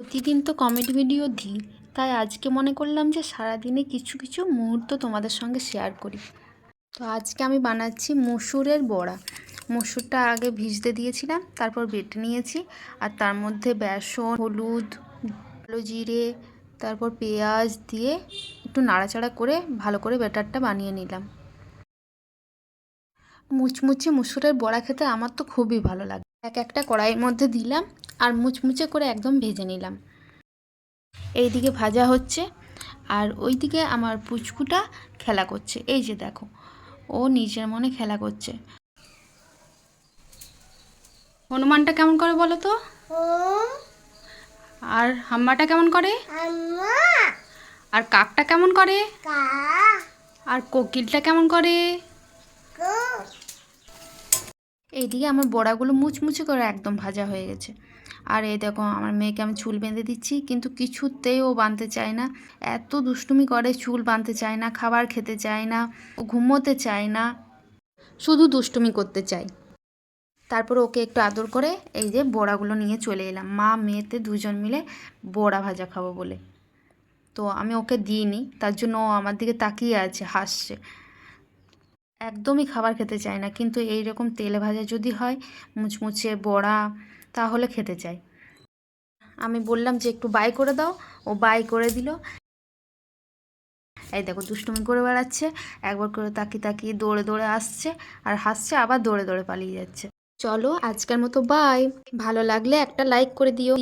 প্রতিদিন তো comedy video দিই, তাই আজকে মনে করলাম যে সারাদিনে কিছু কিছু মুহূর্ত তোমাদের সঙ্গে শেয়ার করি। তো আজকে আমি বানাচ্ছি মসুরের বড়া। মসুরটা আগে ভিজতে দিয়েছিলাম, তারপর বেটে নিয়েছি, আর তার মধ্যে বেসন, হলুদ, কালো জিরে, তারপর পেঁয়াজ দিয়ে একটু নাড়াচাড়া করে ভালো করে ব্যাটারটা বানিয়ে নিলাম। মুচমুচে মুসুরের বড়া খেতে আমার তো খুবই ভালো লাগে। এক একটা কড়াইয়ের মধ্যে দিলাম আর মুচমুচে করে একদম ভেজে নিলাম। এইদিকে ভাজা হচ্ছে আর ওইদিকে আমার পুচকুটা খেলা করছে। এই যে দেখো ও নিজের মনে খেলা করছে। হনুমানটা কেমন করে বলো তো? আর হাম্মাটা কেমন করে? আর কাকটা কেমন করে? আর কোকিলটা কেমন করে? এইদিকে আমার বড়াগুলো মুচমুচে করে একদম ভাজা হয়ে গেছে। আর এই দেখো, আমার মেয়েকে আমি চুল বেঁধে দিচ্ছি, কিন্তু কিছুতেই ও বাঁধতে চায় না। এত দুষ্টুমি করে, চুল বাঁধতে চায় না, খাবার খেতে চায় না, ও ঘুমোতে চায় না, শুধু দুষ্টুমি করতে চায়। তারপর ওকে একটু আদর করে এই যে বড়াগুলো নিয়ে চলে এলাম। মা, মেয়েতে দুজন মিলে বড়া ভাজা খাব বলে। তো আমি ওকে দিইনি, তার জন্য ও আমার দিকে তাকিয়ে আছে, হাসছে। একদমই খাবার খেতে চায় না। কিন্তু এই রকম তেলে ভাজা যদি হয়, মুচমুচে বড়া, তাহলে খেতে চায়। আমি বললাম যে, একটু বাই করে দাও। ও বাই করে দিল। এই দেখো, দুষ্টুমি করে বেড়াচ্ছে। একবার করে তাকিয়ে তাকিয়ে দৌড়ে দৌড়ে আসছে আর হাসছে, আবার দৌড়ে দৌড়ে পালিয়ে যাচ্ছে। চলো, আজকের মতো বাই। ভালো লাগলে একটা লাইক করে দিও।